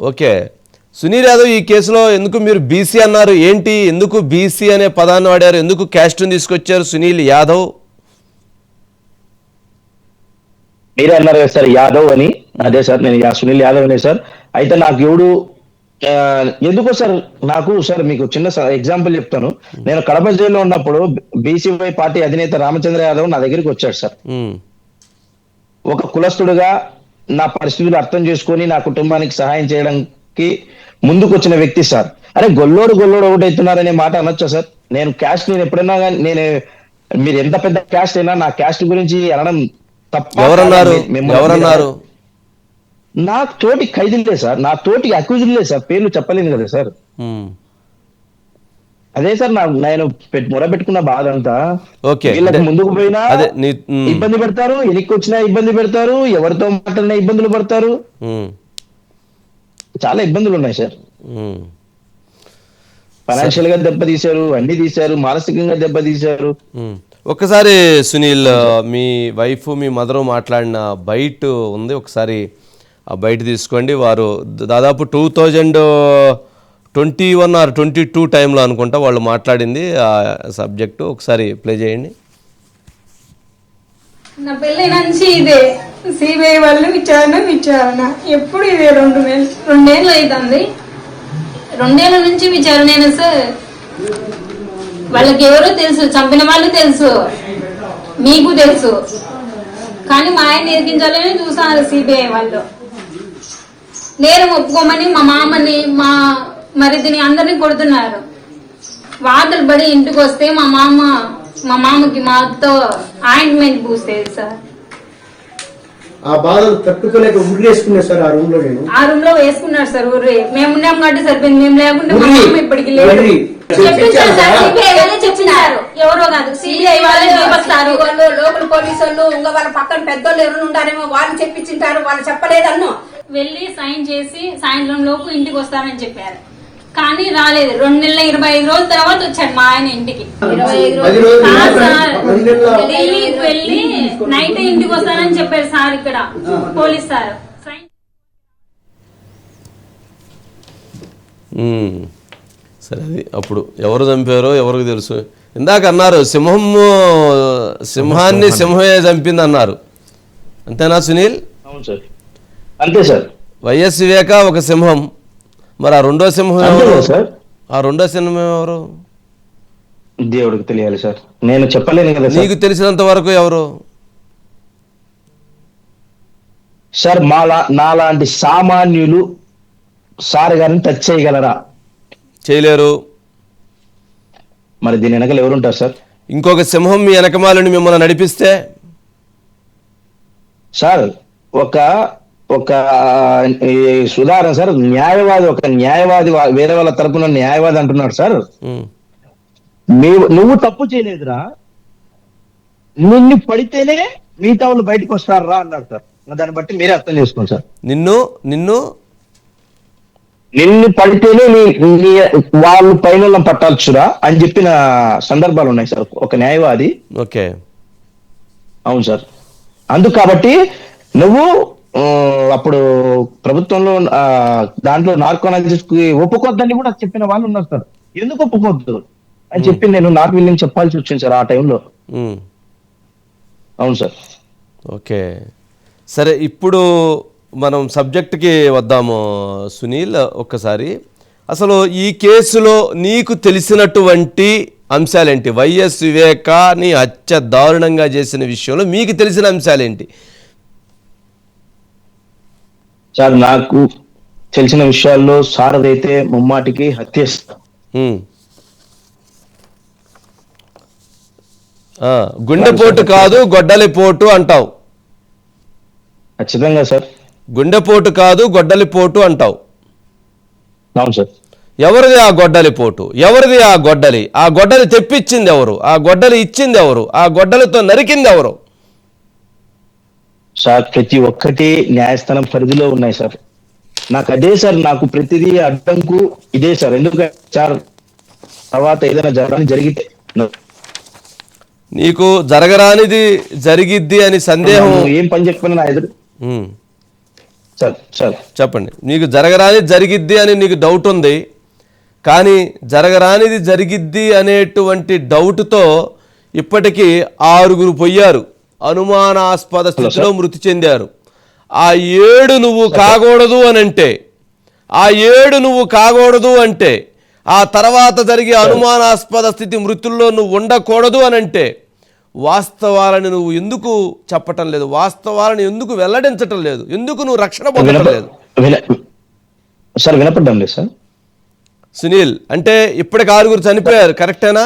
Okay. Sunil Yadav ఈ కేసులో ఎందుకు మీరు బీసీ అన్నారు? ఏంటి? ఎందుకు బీసీ అనే పదాన్ని వాడారు? ఎందుకు క్యాస్ట్ని తీసుకొచ్చారు సునీల్ యాదవ్? మీరే అన్నారు కదా సార్ యాదవ్ అని. అదే సార్ నేను యా- సునీల్ యాదవ్ అనే సార్. అయితే నాకు ఎవడు ఎందుకో సార్ నాకు సార్ మీకు చిన్న ఎగ్జాంపుల్ చెప్తాను. నేను కడప జైల్లో ఉన్నప్పుడు బీసీవై పార్టీ అధినేత రామచంద్ర యాదవ్ నా దగ్గరికి వచ్చాడు సార్. ఒక కులస్తుడుగా నా పరిస్థితులు అర్థం చేసుకొని నా కుటుంబానికి సహాయం చేయడానికి ముందుకు వచ్చిన వ్యక్తి సార్. అరే గొల్లోడు గొల్లోడు ఒకటవుతున్నారనే మాట అనొచ్చా సార్? నేను క్యాస్ట్ నేను ఎప్పుడైనా కానీ నేను మీరు ఎంత పెద్ద క్యాస్ట్ అయినా నా క్యాస్ట్ గురించి అనడం తప్ప ఎవరన్నారు? నా తోటి ఖైదీలే సార్. నా తోటి అక్యూజులే సార్. పేర్లు చెప్పలేను కదా సార్. అదే సార్ నా నేను పెట్- మొరబెట్టుకున్న బాధ అంతా ఓకే ముందుకు పోయినా ఇబ్బంది పెడతారు వెనక్కి వచ్చినా ఇబ్బంది పెడతారు ఎవరితో మాట్లాడినా ఇబ్బందులు పడతారు. చాలా ఇబ్బందులు ఉన్నాయి సార్. ఫైనాన్షియల్గా దెబ్బ తీశారు అన్ని తీశారు మానసికంగా దెబ్బ తీశారు మ్మ్. ఒక్కసారి సునీల్ మీ వైఫ్ మీ మదర్ మాట్లాడిన బైట్ ఉంది. ఒకసారి ఆ బయట తీసుకోండి. వారు దాదాపు two thousand twenty one or twenty two టైంలో అనుకుంటా వాళ్ళు మాట్లాడింది ఆ సబ్జెక్టు. ఒకసారి ప్లే చేయండి. నా పెళ్ళి నుంచి ఇదే. సిబిఐ వాళ్ళు విచారణ విచారణ. ఎప్పుడు ఇదే రెండు నెలలు రెండేళ్ళు అవుతుంది రెండేళ్ళ నుంచి విచారణేనా సార్? వాళ్ళకి ఎవరో తెలుసు చంపిన వాళ్ళు తెలుసు. మీకు తెలుసు. కానీ మా ఆయన నేర్పించాలని చూసారు సిబిఐ వాళ్ళు. నేరం ఒప్పుకోమని మా మామని మా మరిదిని అందరినీ కొడుతున్నారు. వార్తలు పడి ఇంటికి వస్తే మా మామ మా మామకి మాతో ఆయింట్మెంట్ పూసేది సార్. ఆ బాధలు తట్టుకోలేక ఉరిలేసుకున్నా సార్ ఆ రూమ్లో నేను. ఆ రూమ్లో వేసుకున్నారు సార్ ఊర్రి మేము ఉన్నాం కాబట్టి సరిపోయింది. మేము లేకుంటే మా ఉర్రి. మామ ఇప్పటికి లేదు ఉర్రి. చెప్పించారు సార్ చెప్పించారా? సిబిఐ వాళ్ళే చెప్తున్నారు ఎవరో కాదు సిబిఐ వాళ్ళే చూపిస్తారు వాళ్ళు లోకల్ పోలీసు వాళ్ళు ఇంకా వాళ్ళ పక్కన పెద్దోళ్ళు ఎవరు ఉంటారేమో వాళ్ళు చెప్పించింటారు వాళ్ళు చెప్పలేదన్ను. వెళ్ళి సైన్ చేసి సాయంత్రం లోపు ఇంటికి వస్తారని చెప్పారు. కానీ రాలేదు. రెండు నెలల ఇరవై ఐదు రోజుల తర్వాత వచ్చాడు మా ఆయన ఇంటికి. నెలల వెళ్ళి నైట్ ఇంటికి వస్తానని చెప్పారు సార్ ఇక్కడ. Police sir. సరే అది అప్పుడు ఎవరు చంపారో ఎవరికి తెలుసు. ఇందాక అన్నారు సింహం సింహాన్ని సింహమే చంపింది అన్నారు అంతేనా సునీల్? అవును సార్. అంతే సార్. వైఎస్ వివేక ఒక సింహం. మరి ఆ రెండో సింహం ఎవరు? సార్. ఆ రెండో సింహం ఎవరు? దేవుడికి తెలియాలి సార్. నేను చెప్పలేను కదా నీకు తెలిసినంత వరకు ఎవరు? సార్ మాలా నాలాంటి సామాన్యులు సార్ గారిని టచ్ చేయగలరా? చేయలేరు. మరి దీని వెనకలు ఎవరుంటారు సార్? ఇంకొక సింహం మీ వెనకమాలని మిమ్మల్ని నడిపిస్తే? సార్ ఒక ఒక సుధారణ సార్ న్యాయవాది ఒక న్యాయవాది వేరే వాళ్ళ తరపున న్యాయవాది అంటున్నాడు సార్. నువ్వు తప్పు చేయలేదురా. నిన్ను పడితేనే మిగతా వాళ్ళు బయటకు వస్తారా అన్నాడు సార్. దాన్ని బట్టి మీరే అర్థం చేసుకోండి సార్. నిన్ను నిన్ను? నిన్ను పడితేనే నీ వాళ్ళు పైన పట్టాల్చురా అని చెప్పిన సందర్భాలు ఉన్నాయి సార్. ఒక న్యాయవాది. ఓకే. అవును సార్. అందుకు కాబట్టి నువ్వు అప్పుడు ప్రభుత్వంలో దాంట్లో నార్కోనాలజిస్ట్కి ఒప్పుకోవద్దని కూడా చెప్పిన వాళ్ళు ఉన్నారు సార్. ఎందుకు ఒప్పుకోవద్దు అని చెప్పి నేను నాట్ విల్లింగ్ చెప్పాల్సి వచ్చింది సార్ ఆ టైంలో. అవును సార్. ఓకే. సరే ఇప్పుడు మనం సబ్జెక్ట్కి వద్దాము సునీల్ ఒక్కసారి. అసలు ఈ కేసులో నీకు తెలిసినటువంటి అంశాలేంటి? వైఎస్ వివేకాని హత్య దారుణంగా చేసిన విషయంలో మీకు తెలిసిన అంశాలేంటి? సార్ నాకు తెలిసిన విషయాల్లో సార్ అయితే ముమ్మాటికి హత్య గుండెపోటు కాదు గొడ్డలిపోటు అంటావు. ఖచ్చితంగా సార్. గుండెపోటు కాదు గొడ్డలిపోటు అంటావు. అవును సార్. ఎవరిది ఆ గొడ్డలిపోటు ఎవరిది ఆ గొడ్డలి? ఆ గొడ్డలి తెప్పించింది ఎవరు ఆ గొడ్డలి ఇచ్చింది ఎవరు ఆ గొడ్డలితో నరికింది ఎవరు సార్ ప్రతి ఒక్కటి న్యాయస్థానం పరిధిలో ఉన్నాయి సార్. నాకు అదే సార్ నాకు ప్రతిదీ అడ్డంకు ఇదే సార్. ఎందుకంటే సార్ తర్వాత ఏదైనా జరగని జరిగితే నీకు జరగరానిది జరిగిద్ది అని సందేహం ఏం పని చెప్పినా నా ఎదురు. Sir sir. చెప్పండి. నీకు జరగరాని జరిగిద్ది అని నీకు డౌట్ ఉంది. కానీ జరగరానిది జరిగిద్ది అనేటువంటి డౌట్తో ఇప్పటికీ ఆరుగురు పోయారు. అనుమానాస్పద స్థితిలో మృతి చెందారు. ఆ ఏడు నువ్వు కాకూడదు అని అంటే ఆ ఏడు నువ్వు కాకూడదు అంటే ఆ తర్వాత జరిగే అనుమానాస్పద స్థితి మృతుల్లో నువ్వు ఉండకూడదు అని అంటే వాస్తవాలను నువ్వు ఎందుకు చెప్పటం లేదు? వాస్తవాలను ఎందుకు వెల్లడించటం లేదు? ఎందుకు నువ్వు రక్షణ వినప లేదు? సార్ వినపడ్డం లేదు సార్. సునీల్ అంటే ఇప్పటికి ఆరుగురు చనిపోయారు. కరెక్టేనా?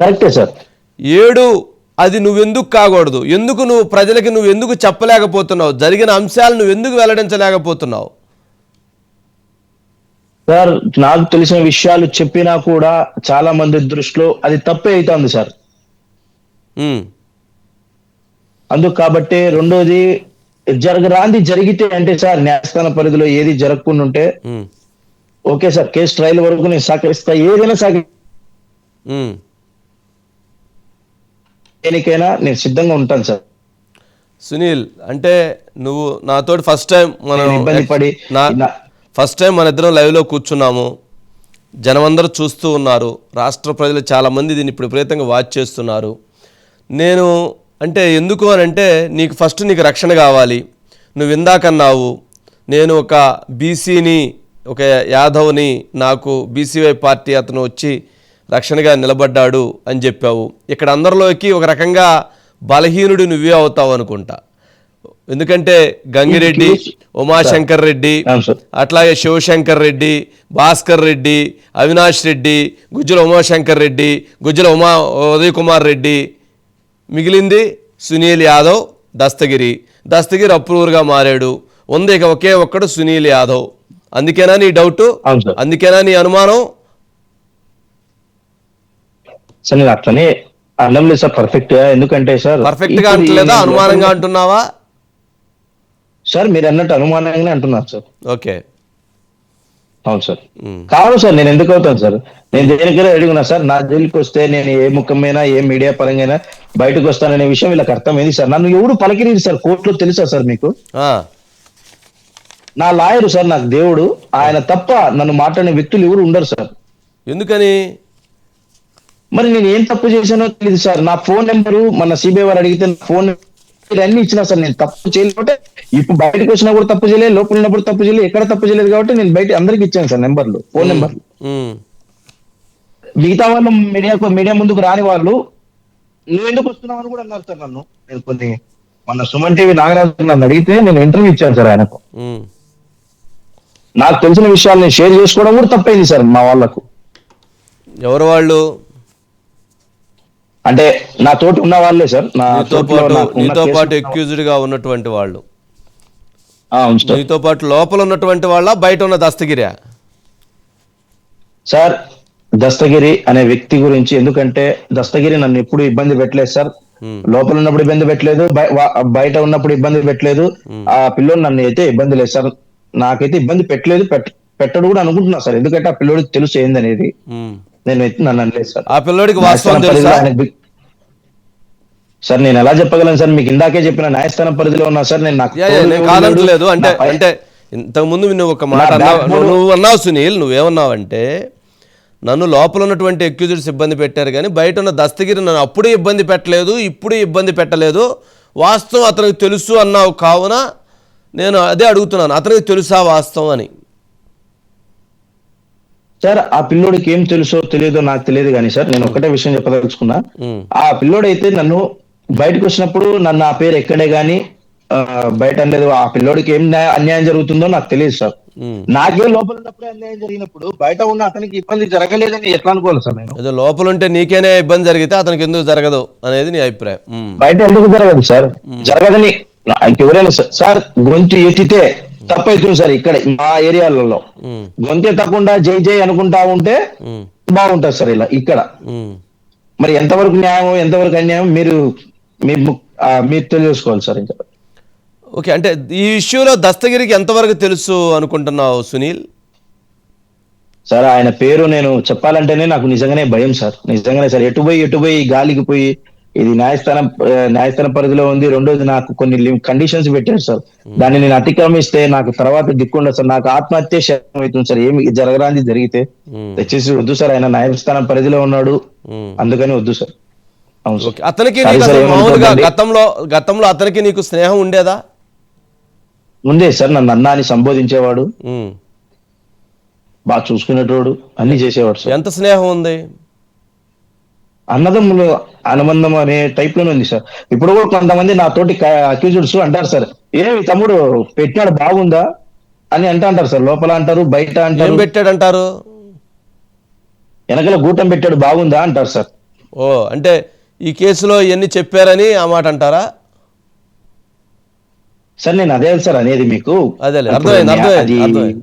కరెక్టే సార్. ఏడు అది నువ్వెందుకు కాకూడదు? ఎందుకు నువ్వు ప్రజలకి నువ్వు ఎందుకు చెప్పలేకపోతున్నావు? జరిగిన అంశాలు నువ్వు ఎందుకు వెల్లడించలేకపోతున్నావు? సార్ నాకు తెలిసిన విషయాలు చెప్పినా కూడా చాలా మంది దృష్టిలో అది తప్పే అవుతుంది సార్. అందుకు కాబట్టి రెండోది జరగరాంది జరిగితే అంటే సార్ న్యాయస్థాన పరిధిలో ఏది జరగకుండా ఉంటే ఓకే సార్ కేసు ట్రయల్ వరకు నేను సహకరిస్తా ఏదైనా సహకరి. దేనికైనా నేను సిద్ధంగా ఉంటాను సార్. సునీల్ అంటే నువ్వు నాతోటి ఫస్ట్ టైం మనం ఇబ్బంది పడి ఫస్ట్ టైం మన ఇద్దరం లైవ్లో కూర్చున్నాము. జనమందరూ చూస్తూ ఉన్నారు. రాష్ట్ర ప్రజలు చాలామంది దీన్ని ఇప్పుడు విపరీతంగా వాచ్ చేస్తున్నారు. నేను అంటే ఎందుకు అని అంటే నీకు ఫస్ట్ నీకు రక్షణ కావాలి. నువ్వు ఇందాకన్నావు నేను ఒక బీసీని ఒక యాదవ్ని నాకు బీసీవై పార్టీ అతను వచ్చి రక్షణగా నిలబడ్డాడు అని చెప్పావు. ఇక్కడ అందరిలోకి ఒక రకంగా బలహీనుడు నువ్వే అవుతావు అనుకుంటా. ఎందుకంటే గంగిరెడ్డి ఉమాశంకర్ రెడ్డి. అట్లాగే శివశంకర్ రెడ్డి భాస్కర్ రెడ్డి అవినాష్ రెడ్డి గుజ్జల ఉమాశంకర్ రెడ్డి గుజ్జల ఉమా ఉదయ్ కుమార్ రెడ్డి మిగిలింది సునీల్ యాదవ్ దస్తగిరి. దస్తగిరి అప్రూవర్గా మారాడు. ఉంది ఇక ఒకే ఒక్కడు సునీల్ యాదవ్. అందుకేనా నీ డౌట్. అందుకేనా నీ అనుమానం? సార్ నేను అట్లనే అనడం లేదు సార్ పర్ఫెక్ట్గా. ఎందుకంటే సార్ పర్ఫెక్ట్గా అంటలేదా? అనుమానంగా అంటున్నావా? సార్ మీరు అన్నట్టు అనుమానంగానే అంటున్నారు సార్. ఓకే. అవును సార్. కాదు సార్ నేను ఎందుకు అవుతాను సార్? నేను దేనికైనా ఉన్నా సార్ నా జైలుకి వస్తే నేను ఏ ముఖమైనా ఏ మీడియా పరంగా బయటకు వస్తాననే విషయం వీళ్ళకి అర్థమైంది సార్. నన్ను ఎవడు పలకిరీరు సార్? కోర్టులో తెలుసా సార్ మీకు? నా లాయరు సార్ నాకు దేవుడు. ఆయన తప్ప నన్ను మాట్లాడిన వ్యక్తులు ఎవరు ఉండరు సార్. ఎందుకని? మరి నేను ఏం తప్పు చేశానో తెలియదు సార్. నా ఫోన్ నెంబరు మన సిబిఐ వారు అడిగితే నా ఫోన్ నెంబర్ అన్ని ఇచ్చినా సార్ నేను తప్పు చేయలేకపోతే ఇప్పుడు బయటకు వచ్చినా కూడా తప్పు చేయలేదు లోపల ఉన్నప్పుడు తప్పు చేయలేదు ఎక్కడ తప్పు చేయలేదు కాబట్టి నేను బయట అందరికి ఇచ్చాను సార్ నెంబర్లు ఫోన్ నెంబర్ మిగతా వాళ్ళు మీడియా మీడియా ముందుకు రాని వాళ్ళు నువ్వు ఎందుకు వస్తున్నావు? అని కూడా అన్నారు సార్ నన్ను. నేను కొన్ని మన సుమన్ టీవీ నాగరాజు నన్ను అడిగితే నేను ఇంటర్వ్యూ ఇచ్చాను సార్ ఆయనకు. నాకు తెలిసిన విషయాలు నేను షేర్ చేసుకోవడం కూడా తప్పైంది సార్ మా వాళ్ళకు. ఎవరు వాళ్ళు? అంటే నా తోటి ఉన్న వాళ్ళే సార్. నా నీతో పాటు నీతో పాటు accused గా ఉన్నటువంటి వాళ్ళు. నీతో పాటు లోపల ఉన్నటువంటి వాళ్ళ బయట ఉన్న దస్తగిరా. సార్ దస్తగిరి అనే వ్యక్తి గురించి ఎందుకంటే దస్తగిరి నన్ను ఎప్పుడు ఇబ్బంది పెట్టలేదు సార్. లోపల ఉన్నప్పుడు ఇబ్బంది పెట్టలేదు బయట ఉన్నప్పుడు ఇబ్బంది పెట్టలేదు. ఆ పిల్లోడు నన్ను అయితే ఇబ్బంది లేదు సార్. నాకైతే ఇబ్బంది పెట్టలేదు పెట్ట- పెట్టడు కూడా అనుకుంటున్నా సార్. ఎందుకంటే ఆ పిల్లోడికి తెలుసు ఏందనేది. నేను అయితే నన్ను అనలేదు సార్. ఆ పిల్లోడికి వాస్తవం న్యాయస్థానం తెలుసా పరిధిలో ఆయనకు బి- సార్ నేను ఎలా చెప్పగలను సార్? మీకు ఇందాకే చెప్పిన న్యాయస్థానం పరిధిలో ఉన్నా సార్ నేను నాకు కాదంటలేదు. అంటే అంటే ఇంతకుముందు నువ్వు ఒక మాట అన్నావు. నువ్వు అన్నావు సునీల్ నువ్వేమన్నావంటే నన్ను లోపల ఉన్నటువంటి ఎక్యూజెడ్స్ ఇబ్బంది పెట్టారు కానీ బయట ఉన్న దస్తగిరి నన్ను అప్పుడే ఇబ్బంది పెట్టలేదు ఇప్పుడు ఇబ్బంది పెట్టలేదు. వాస్తవం అతనికి తెలుసు అన్నావు కావున నేను అదే అడుగుతున్నాను. అతనికి తెలుసా వాస్తవం అని? సార్ ఆ పిల్లోడికి ఏం తెలుసో తెలియదో నాకు తెలియదు కానీ సార్ నేను ఒకటే విషయం చెప్పదలుచుకున్నా. ఆ పిల్లోడైతే నన్ను బయటకు వచ్చినప్పుడు నన్ను ఆ పేరు ఎక్కడే గాని ఆ, బయట అనలేదు ఆ పిల్లోడికి ఏం న్యాయ- అన్యాయం జరుగుతుందో నాకు తెలియదు సార్. నాకే లోపల ఉన్నప్పుడే అన్యాయం జరిగినప్పుడు బయట ఉన్న అతనికి ఇబ్బంది జరగలేదని ఎట్లా అనుకోవాలి సార్ నేను? ఏదో లోపల ఉంటే నీకేనే ఇబ్బంది జరిగితే అతనికి ఎందుకు జరగదు అనేది నీ అభిప్రాయం. బయట ఎందుకు జరగదు సార్? జరగదని ఎవరైనా సార్- సార్ గొంతు ఎత్తితే తప్పైతుంది సార్ ఇక్కడ మా ఏరియాలలో. గొంతు ఎత్తకుండా జై జై అనుకుంటా ఉంటే బాగుంటది సార్ ఇలా ఇక్కడ. మరి ఎంతవరకు న్యాయం ఎంతవరకు అన్యాయం మీరు మీరు తెలియజేసుకోవాలి సార్ ఇంకా. ఓకే అంటే ఈ ఇష్యూలో దస్తగిరికి ఎంతవరకు తెలుసు అనుకుంటున్నావు సునీల్? సార్ ఆయన పేరు నేను చెప్పాలంటేనే నాకు నిజంగానే భయం సార్. నిజంగానే సార్ ఎటు పోయి ఎటు పోయి గాలికి పోయి ఇది న్యాయస్థానం న్యాయస్థానం పరిధిలో ఉంది. రెండోది నాకు కొన్ని కండిషన్స్ పెట్టారు సార్. దాన్ని నేను అతిక్రమిస్తే నాకు తర్వాత దిక్కుండదు సార్. నాకు ఆత్మహత్య శరణం అవుతుంది సార్. ఏమి జరగరాంది జరిగితే దయచేసి వద్దు సార్. ఆయన న్యాయస్థానం పరిధిలో ఉన్నాడు. అందుకని వద్దు సార్. ఓకే. అతనికి మామూలుగా. గతంలో గతంలో అతనికి నీకు స్నేహం ఉండేదా? ముందే సార్ నన్ను అన్న అని సంబోధించేవాడు. బాగా చూసుకునేటోడు అన్ని చేసేవాడు సార్. ఎంత స్నేహం ఉంది? అన్నదమ్ములు అనుబంధం అనే టైప్లోనే ఉంది సార్. ఇప్పుడు కూడా కొంతమంది నా తోటి అక్యూజుడ్స్ అంటారు సార్. ఏమి తమ్ముడు పెట్టాడు బాగుందా? అని అంటా అంటారు సార్. లోపల అంటారు బయట అంటారు. పెట్టాడంటారు? వెనకాల గూటం పెట్టాడు బాగుందా అంటారు సార్. ఓ అంటే ఈ కేసులో ఇవన్నీ చెప్పారని ఆ మాట అంటారా? సార్ నేను అదే సార్ అనేది మీకు అదేలే ఇప్పుడు అర్థమైంది అది అర్థమైంది.